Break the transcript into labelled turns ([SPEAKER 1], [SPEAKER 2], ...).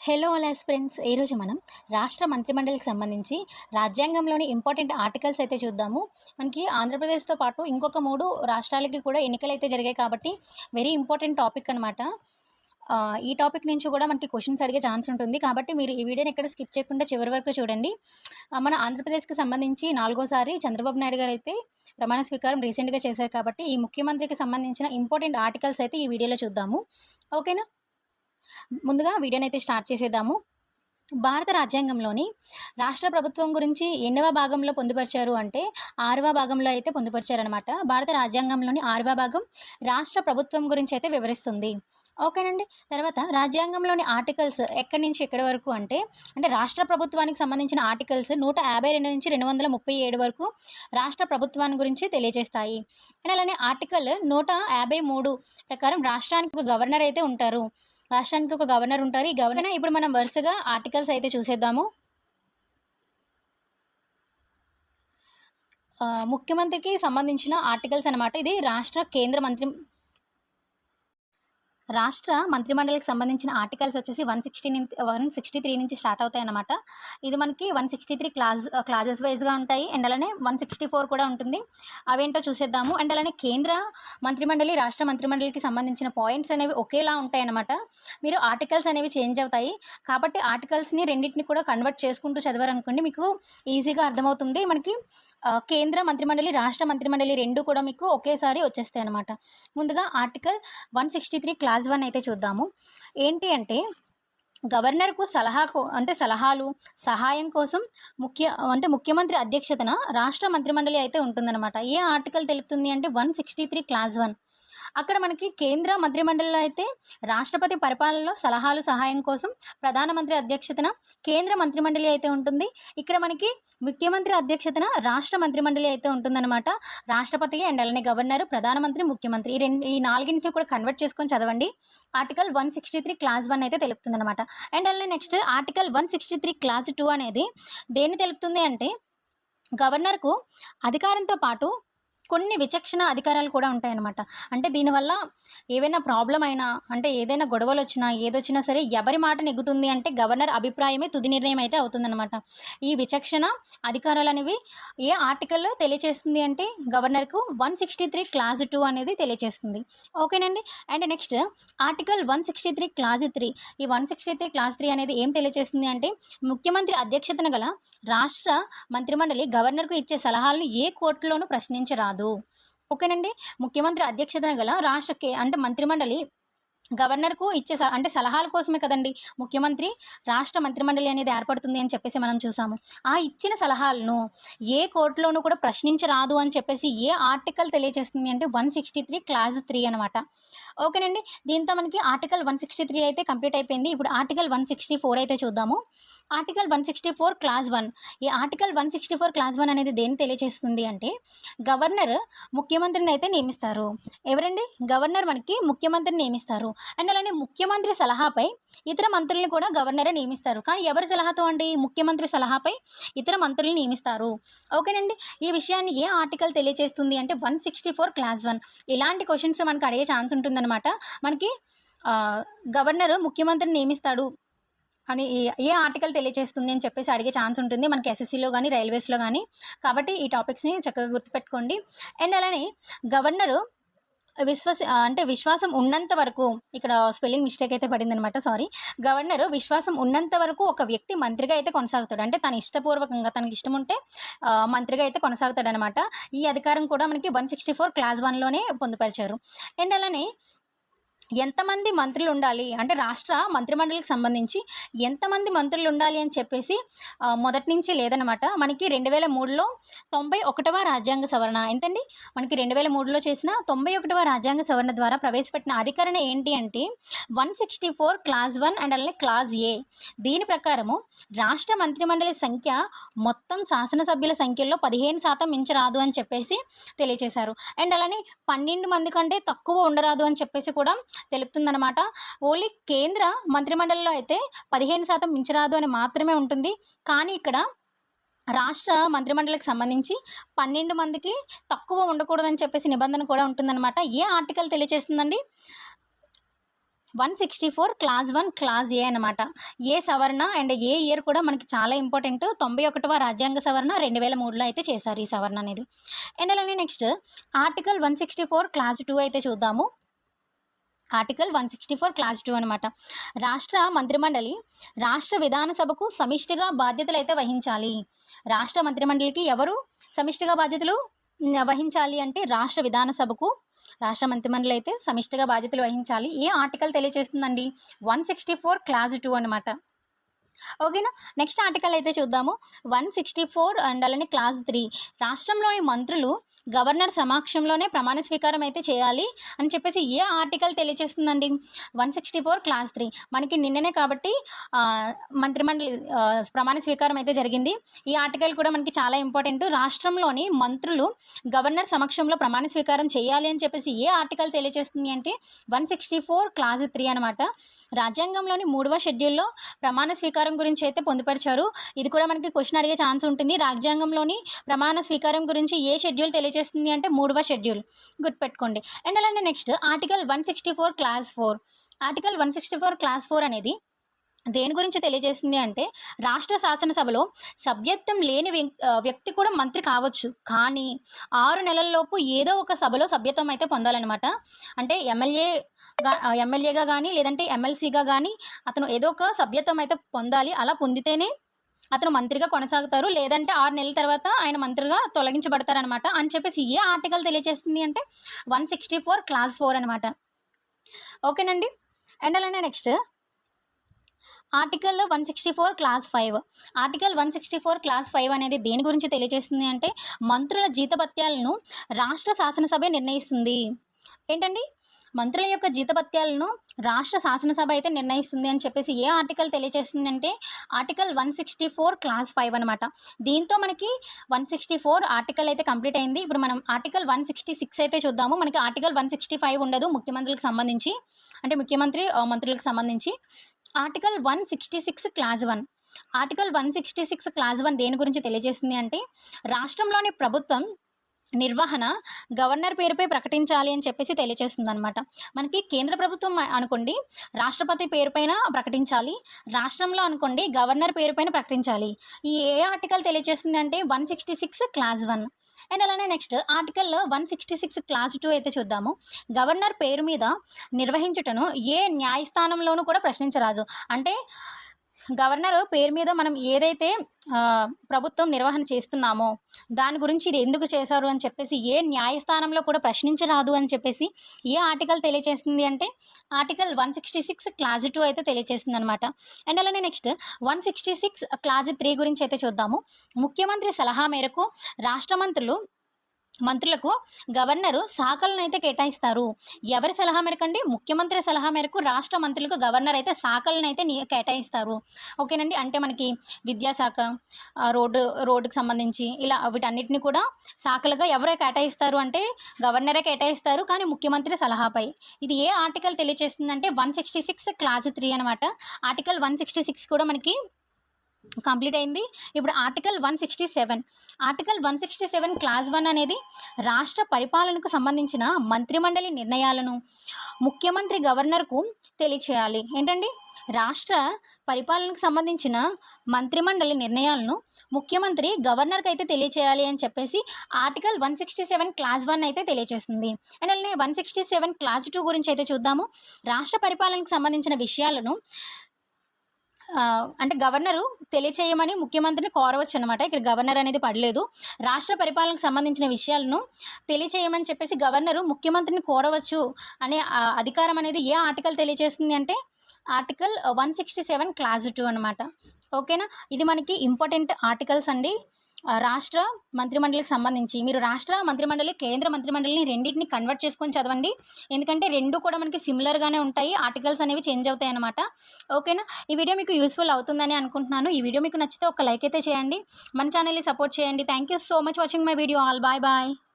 [SPEAKER 1] Hello అలాస్ friends ఈరోజు మనం రాష్ట్ర మంత్రిమండలికి సంబంధించి రాజ్యాంగంలోని ఇంపార్టెంట్ ఆర్టికల్స్ అయితే చూద్దాము. మనకి ఆంధ్రప్రదేశ్తో పాటు ఇంకొక మూడు రాష్ట్రాలకి కూడా ఎన్నికలు అయితే జరిగాయి కాబట్టి వెరీ ఇంపార్టెంట్ టాపిక్ అనమాట ఈ టాపిక్ నుంచి కూడా మనకి క్వశ్చన్స్ అడిగే ఛాన్స్ ఉంటుంది. కాబట్టి మీరు ఈ వీడియోని ఎక్కడ స్కిప్ చేయకుండా చివరి వరకు చూడండి. మన ఆంధ్రప్రదేశ్కి సంబంధించి నాలుగోసారి చంద్రబాబు నాయుడు గారు అయితే ప్రమాణ స్వీకారం రీసెంట్గా చేశారు కాబట్టి ఈ ముఖ్యమంత్రికి సంబంధించిన ఇంపార్టెంట్ ఆర్టికల్స్ అయితే ఈ వీడియోలో చూద్దాము. ఓకేనా ముందుగా వీడియోని అయితే స్టార్ట్ చేసేద్దాము. భారత రాజ్యాంగంలోని రాష్ట్ర ప్రభుత్వం గురించి ఎన్నవ భాగంలో పొందుపరిచారు అంటే ఆరవ భాగంలో అయితే పొందుపరిచారనమాట భారత రాజ్యాంగంలోని ఆరవ భాగం రాష్ట్ర ప్రభుత్వం గురించి అయితే వివరిస్తుంది. ఓకేనండి. తర్వాత రాజ్యాంగంలోని ఆర్టికల్స్ ఎక్కడి నుంచి ఎక్కడి వరకు అంటే అంటే రాష్ట్ర ప్రభుత్వానికి సంబంధించిన ఆర్టికల్స్ నూట యాభై రెండు నుంచి రెండు వందల ముప్పై ఏడు వరకు రాష్ట్ర ప్రభుత్వాన్ని గురించి తెలియజేస్తాయి. అండ్ అలానే ఆర్టికల్ నూట యాభై మూడు ప్రకారం రాష్ట్రానికి ఒక గవర్నర్ అయితే ఉంటారు. రాష్ట్రానికి ఒక గవర్నర్ ఉంటారు. ఈ గవర్నర్ ఇప్పుడు మనం వరుసగా ఆర్టికల్స్ అయితే చూసేద్దాము. ముఖ్యమంత్రికి సంబంధించిన ఆర్టికల్స్ అనమాట ఇది రాష్ట్ర కేంద్ర మంత్రి రాష్ట్ర మంత్రిమండలికి సంబంధించిన ఆర్టికల్స్ వచ్చేసి వన్ సిక్స్టీ నుంచి వన్ సిక్స్టీ త్రీ నుంచి స్టార్ట్ అవుతాయి అన్నమాట ఇది మనకి one sixty three clause clauses వైజ్గా ఉంటాయి. అండ్ అలానే వన్ సిక్స్టీ ఫోర్ కూడా ఉంటుంది. అవేంటో చూసేద్దాము. అండ్ అలానే కేంద్ర మంత్రిమండలి రాష్ట్ర మంత్రిమండలికి సంబంధించిన పాయింట్స్ అనేవి ఒకేలా ఉంటాయి అన్నమాట మీరు ఆర్టికల్స్ అనేవి చేంజ్ అవుతాయి. కాబట్టి ఆర్టికల్స్ని రెండింటిని కూడా కన్వర్ట్ చేసుకుంటూ చదివారనుకోండి మీకు ఈజీగా అర్థమవుతుంది. మనకి కేంద్ర మంత్రిమండలి రాష్ట్ర మంత్రిమండలి రెండు కూడా మీకు ఒకేసారి వచ్చేస్తాయి అన్నమాట ముందుగా article one sixty three clause clause one అయితే చూద్దాము. ఏంటి అంటే గవర్నర్కు సలహా కో- అంటే సలహాలు సహాయం కోసం ముఖ్య అంటే ముఖ్యమంత్రి అధ్యక్షతన రాష్ట్ర మంత్రిమండలి అయితే ఉంటుందన్నమాట. ఏ ఆర్టికల్ తెలుపుతుంది అంటే one sixty three clause one. అక్కడ మనకి కేంద్ర మంత్రిమండలిలో అయితే రాష్ట్రపతి పరిపాలనలో సలహాలు సహాయం కోసం ప్రధానమంత్రి అధ్యక్షతన కేంద్ర మంత్రిమండలి అయితే ఉంటుంది. ఇక్కడ మనకి ముఖ్యమంత్రి అధ్యక్షతన రాష్ట్ర మంత్రిమండలి అయితే ఉంటుందన్నమాట. రాష్ట్రపతి అండ్ అలానే గవర్నర్ ప్రధానమంత్రి ముఖ్యమంత్రి ఈ రెండు ఈ నాలుగింటిని కూడా కన్వర్ట్ చేసుకొని చదవండి. Article one sixty three clause one అయితే తెలుపుతుంది అనమాట అండ్ అలానే next article one sixty three clause two అనేది దేన్ని తెలుపుతుంది అంటే గవర్నర్కు అధికారంతో పాటు కొన్ని విచక్షణ అధికారాలు కూడా ఉంటాయన్నమాట. అంటే దీనివల్ల ఏవైనా ప్రాబ్లం అయినా అంటే ఏదైనా గొడవలు వచ్చినా ఏదొచ్చినా సరే ఎవరి మాట నెగ్గుతుంది అంటే గవర్నర్ అభిప్రాయమే తుది నిర్ణయం అయితే అవుతుందన్నమాట. ఈ విచక్షణ అధికారాలు అనేవి ఏ ఆర్టికల్లో తెలియచేస్తుంది అంటే గవర్నర్కు one sixty three clause two అనేది తెలియచేస్తుంది. ఓకేనండి? And next article one sixty three clause three ఈ one sixty three clause three అనేది ఏం తెలియచేస్తుంది అంటే ముఖ్యమంత్రి అధ్యక్షతన గల రాష్ట్ర మంత్రిమండలి గవర్నర్కు ఇచ్చే సలహాలను ఏ కోర్టులోనూ ప్రశ్నించరాదు. ఓకేనండి? ముఖ్యమంత్రి అధ్యక్షతన గల రాష్ట్ర కే అంటే మంత్రిమండలి గవర్నర్కు ఇచ్చే స- అంటే సలహాల కోసమే కదండి ముఖ్యమంత్రి రాష్ట్ర మంత్రిమండలి అనేది ఏర్పడుతుంది అని చెప్పేసి మనం చూసాము. ఆ ఇచ్చిన సలహాలను ఏ కోర్టులోనూ కూడా ప్రశ్నించరాదు అని చెప్పేసి ఏ ఆర్టికల్ తెలియజేస్తుంది అంటే one sixty three clause three అనమాట ఓకేనండి? దీంతో మనకి ఆర్టికల్ వన్ సిక్స్టీ త్రీ అయితే కంప్లీట్ అయిపోయింది. ఇప్పుడు ఆర్టికల్ వన్ సిక్స్టీ ఫోర్ అయితే చూద్దాము. Article one sixty four clause one ఈ article one sixty four clause one అనేది దేన్ని తెలియజేస్తుంది అంటే గవర్నర్ ముఖ్యమంత్రిని అయితే నియమిస్తారు. ఎవరండి? గవర్నర్ మనకి ముఖ్యమంత్రిని నియమిస్తారు. అండ్ అలానే ముఖ్యమంత్రి సలహాపై ఇతర మంత్రుల్ని కూడా గవర్నరే నియమిస్తారు. కానీ ఎవరి సలహాతో అండి? ముఖ్యమంత్రి సలహాపై ఇతర మంత్రుల్ని నియమిస్తారు. ఓకేనండి? ఈ విషయాన్ని ఏ ఆర్టికల్ తెలియజేస్తుంది అంటే one sixty four clause one ఇలాంటి క్వశ్చన్స్ మనకు అడిగే ఛాన్స్ ఉంటుందన్నమాట. మనకి గవర్నర్ ముఖ్యమంత్రిని నియమిస్తాడు. అని ఏ- ఏ ఆర్టికల్ తెలియజేస్తుంది అని చెప్పేసి అడిగే ఛాన్స్ ఉంటుంది. మనకి ఎస్ఎస్సిలో కానీ రైల్వేస్లో కానీ కాబట్టి ఈ టాపిక్స్ని చక్కగా గుర్తుపెట్టుకోండి. అండ్ అలానే గవర్నరు విశ్వాస అంటే విశ్వాసం ఉన్నంత వరకు ఇక్కడ స్పెల్లింగ్ మిస్టేక్ అయితే పడింది అనమాట సారీ గవర్నర్ విశ్వాసం ఉన్నంత వరకు ఒక వ్యక్తి మంత్రిగా అయితే కొనసాగుతాడు. అంటే తన ఇష్టపూర్వకంగా తనకి ఇష్టం ఉంటే మంత్రిగా అయితే కొనసాగుతాడు అనమాట ఈ అధికారం కూడా మనకి వన్ సిక్స్టీ ఫోర్ క్లాస్ వన్లోనే పొందుపరిచారు. అండ్ అలానే ఎంతమంది మంత్రులు ఉండాలి అంటే రాష్ట్ర మంత్రిమండలికి సంబంధించి ఎంతమంది మంత్రులు ఉండాలి అని చెప్పేసి మొదటి నుంచి లేదనమాట మనకి రెండు వేల మూడులో తొంభై ఒకటవ రాజ్యాంగ సవరణ ఎంతండి? మనకి రెండు వేల మూడులో చేసిన తొంభై ఒకటవ రాజ్యాంగ సవరణ ద్వారా ప్రవేశపెట్టిన అధికరణ ఏంటి అంటే one sixty four clause one and అలానే క్లాస్ ఏ. దీని ప్రకారము రాష్ట్ర మంత్రిమండలి సంఖ్య మొత్తం శాసనసభ్యుల సంఖ్యలో పదిహేను శాతం మించరాదు అని చెప్పేసి తెలియజేశారు అండ్ అలానే పన్నెండు మంది కంటే తక్కువ ఉండరాదు అని చెప్పేసి కూడా తెలుపుతుందన్నమాట. ఓన్లీ కేంద్ర మంత్రిమండలిలో అయితే పదిహేను శాతం మించరాదు అని మాత్రమే ఉంటుంది. కానీ ఇక్కడ రాష్ట్ర మంత్రిమండలికి సంబంధించి పన్నెండు మందికి తక్కువ ఉండకూడదని చెప్పేసి నిబంధన కూడా ఉంటుందన్నమాట. ఏ article తెలియజేస్తుందండి one sixty four clause one clause A అనమాట ఏ సవరణ అండ్ ఏ ఇయర్ కూడా మనకి చాలా ఇంపార్టెంట్. తొంభై ఒకటవ రాజ్యాంగ సవరణ రెండు వేల మూడులో అయితే చేశారు ఈ సవరణ అనేది. అండ్ అలానే next article one sixty four clause two అయితే చూద్దాము. Article one sixty four clause two అనమాట రాష్ట్ర మంత్రిమండలి రాష్ట్ర విధానసభకు సమిష్టిగా బాధ్యతలు అయితే వహించాలి. రాష్ట్ర మంత్రిమండలికి ఎవరు సమిష్టిగా బాధ్యతలు వహించాలి అంటే రాష్ట్ర విధానసభకు రాష్ట్ర మంత్రిమండలి అయితే సమిష్టిగా బాధ్యతలు వహించాలి. ఏ article తెలియజేస్తుందండి one sixty four clause two అనమాట ఓకేనా? నెక్స్ట్ ఆర్టికల్ అయితే చూద్దాము. వన్ సిక్స్టీ ఫోర్ అండ్ అలానే క్లాస్ త్రీ. రాష్ట్రంలోని మంత్రులు గవర్నర్ సమక్షంలోనే ప్రమాణ స్వీకారం అయితే చేయాలి అని చెప్పేసి ఏ article తెలియజేస్తుందండి one sixty four clause three. మనకి నిన్ననే కాబట్టి మంత్రిమండలి ప్రమాణ స్వీకారం అయితే జరిగింది. ఈ ఆర్టికల్ కూడా మనకి చాలా ఇంపార్టెంట్. రాష్ట్రంలోని మంత్రులు గవర్నర్ సమక్షంలో ప్రమాణ స్వీకారం చేయాలి అని చెప్పేసి ఏ ఆర్టికల్ తెలియజేస్తుంది అంటే one sixty four clause three అనమాట రాజ్యాంగంలోని మూడవ షెడ్యూల్లో ప్రమాణ స్వీకారం గురించి అయితే పొందుపరిచారు. ఇది కూడా మనకి క్వశ్చన్ అడిగే ఛాన్స్ ఉంటుంది. రాజ్యాంగంలోని ప్రమాణ స్వీకారం గురించి ఏ షెడ్యూల్ తెలియ తెలియజేస్తుంది అంటే మూడవ షెడ్యూల్. గుర్తుపెట్టుకోండి. అండ్ అలానే next article one sixty four clause four. Article one sixty four clause four అనేది దేని గురించి తెలియజేస్తుంది అంటే రాష్ట్ర శాసనసభలో సభ్యత్వం లేని వ్యక్తి కూడా మంత్రి కావచ్చు. కానీ ఆరు నెలల్లోపు ఏదో ఒక సభలో సభ్యత్వం అయితే పొందాలన్నమాట. అంటే ఎమ్మెల్యే ఎమ్మెల్యేగా కానీ లేదంటే ఎమ్మెల్సీగా కానీ అతను ఏదో ఒక సభ్యత్వం అయితే పొందాలి. అలా పొందితేనే అతను మంత్రిగా కొనసాగుతారు. లేదంటే ఆరు నెలల తర్వాత ఆయన మంత్రిగా తొలగించబడతారనమాట. అని చెప్పేసి ఏ ఆర్టికల్ తెలియజేస్తుంది అంటే one sixty four clause four అనమాట. ఓకేనండి. అండ్ అలానే next. Article one sixty four clause five. Article one sixty four clause five అనేది దేని గురించి తెలియజేస్తుంది అంటే మంత్రుల జీతభత్యాలను రాష్ట్ర శాసనసభ నిర్ణయిస్తుంది. ఏంటండి? మంత్రుల యొక్క జీతభత్యాలను రాష్ట్ర శాసనసభ అయితే నిర్ణయిస్తుంది అని చెప్పేసి ఏ ఆర్టికల్ తెలియజేస్తుంది అంటే article one sixty four clause five అనమాట దీంతో మనకి వన్ సిక్స్టీ ఫోర్ ఆర్టికల్ అయితే కంప్లీట్ అయింది. ఇప్పుడు మనం ఆర్టికల్ వన్ సిక్స్టీ సిక్స్ అయితే చూద్దాము. మనకి ఆర్టికల్ వన్ సిక్స్టీ ఫైవ్ ఉండదు ముఖ్యమంత్రులకు సంబంధించి. అంటే ముఖ్యమంత్రి మంత్రులకు సంబంధించి. Article one sixty six clause one. Article one sixty six clause one దేని గురించి తెలియజేస్తుంది అంటే రాష్ట్రంలోని ప్రభుత్వం నిర్వహణ గవర్నర్ పేరుపై ప్రకటించాలి అని చెప్పేసి తెలియజేస్తుంది అనమాట మనకి కేంద్ర ప్రభుత్వం అనుకోండి రాష్ట్రపతి పేరుపైన ప్రకటించాలి రాష్ట్రంలో అనుకోండి గవర్నర్ పేరుపైన ప్రకటించాలి. ఈ ఏ ఆర్టికల్ తెలియజేస్తుంది అంటే one sixty six clause one. And అలానే next article one sixty six clause two అయితే చూద్దాము. గవర్నర్ పేరు మీద నిర్వహించుటను ఏ న్యాయస్థానంలోనూ కూడా ప్రశ్నించరాదు. అంటే గవర్నర్ పేరు మీద మనం ఏదైతే ప్రభుత్వం నిర్వహణ చేస్తున్నామో దాని గురించి ఇది ఎందుకు చేశారు అని చెప్పేసి ఏ న్యాయస్థానంలో కూడా ప్రశ్నించరాదు అని చెప్పేసి ఏ ఆర్టికల్ తెలియజేస్తుంది అంటే article one sixty six clause two అయితే తెలియజేస్తుంది అనమాట అండ్ అలానే next one sixty six clause three గురించి అయితే చూద్దాము. ముఖ్యమంత్రి సలహా మేరకు రాష్ట్ర మంత్రులు మంత్రులకు గవర్నరు శాఖలను అయితే కేటాయిస్తారు. ఎవరి సలహా మేరకు అండి ముఖ్యమంత్రి సలహా మేరకు రాష్ట్ర మంత్రులకు గవర్నర్ అయితే శాఖలను అయితే కేటాయిస్తారు. ఓకేనండి? అంటే మనకి విద్యాశాఖ రోడ్డు రోడ్డుకు సంబంధించి ఇలా వీటన్నిటిని కూడా శాఖలుగా ఎవరే కేటాయిస్తారు అంటే గవర్నరే కేటాయిస్తారు. కానీ ముఖ్యమంత్రి సలహాపై ఇది ఏ article తెలియజేస్తుందంటే one sixty six clause three అనమాట ఆర్టికల్ వన్ సిక్స్టీ సిక్స్ కూడా మనకి కంప్లీట్ అయింది. ఇప్పుడు article one sixty seven. Article one sixty seven clause one అనేది రాష్ట్ర పరిపాలనకు సంబంధించిన మంత్రిమండలి నిర్ణయాలను ముఖ్యమంత్రి గవర్నర్కు తెలియచేయాలి. ఏంటండి? రాష్ట్ర పరిపాలనకు సంబంధించిన మంత్రిమండలి నిర్ణయాలను ముఖ్యమంత్రి గవర్నర్కి అయితే తెలియచేయాలి అని చెప్పేసి article one sixty seven clause one అయితే తెలియజేస్తుంది అండ్ అలానే one sixty seven clause two గురించి అయితే చూద్దాము. రాష్ట్ర పరిపాలనకు సంబంధించిన విషయాలను అంటే గవర్నరు తెలియచేయమని ముఖ్యమంత్రిని కోరవచ్చు అనమాట ఇక్కడ గవర్నర్ అనేది పడలేదు. రాష్ట్ర పరిపాలనకు సంబంధించిన విషయాలను తెలియచేయమని చెప్పేసి గవర్నరు ముఖ్యమంత్రిని కోరవచ్చు అనే అధికారం అనేది ఏ ఆర్టికల్ తెలియజేస్తుంది అంటే article one sixty seven clause two అనమాట ఓకేనా? ఇది మనకి ఇంపార్టెంట్ ఆర్టికల్స్ అండి. రాష్ట్ర మంత్రిమండలికి సంబంధించి. మీరు రాష్ట్ర మంత్రిమండలి కేంద్ర మంత్రిమండలిని రెండింటిని కన్వర్ట్ చేసుకొని చదవండి. ఎందుకంటే రెండు కూడా మనకి సిమిలర్గానే ఉంటాయి. ఆర్టికల్స్ అనేవి చేంజ్ అవుతాయి అనమాట ఓకేనా ఈ వీడియో మీకు యూస్ఫుల్ అవుతుందని అనుకుంటున్నాను. ఈ వీడియో మీకు నచ్చితే ఒక లైక్ అయితే చేయండి. మన ఛానల్ని సపోర్ట్ చేయండి. Thank you so much watching my video all bye bye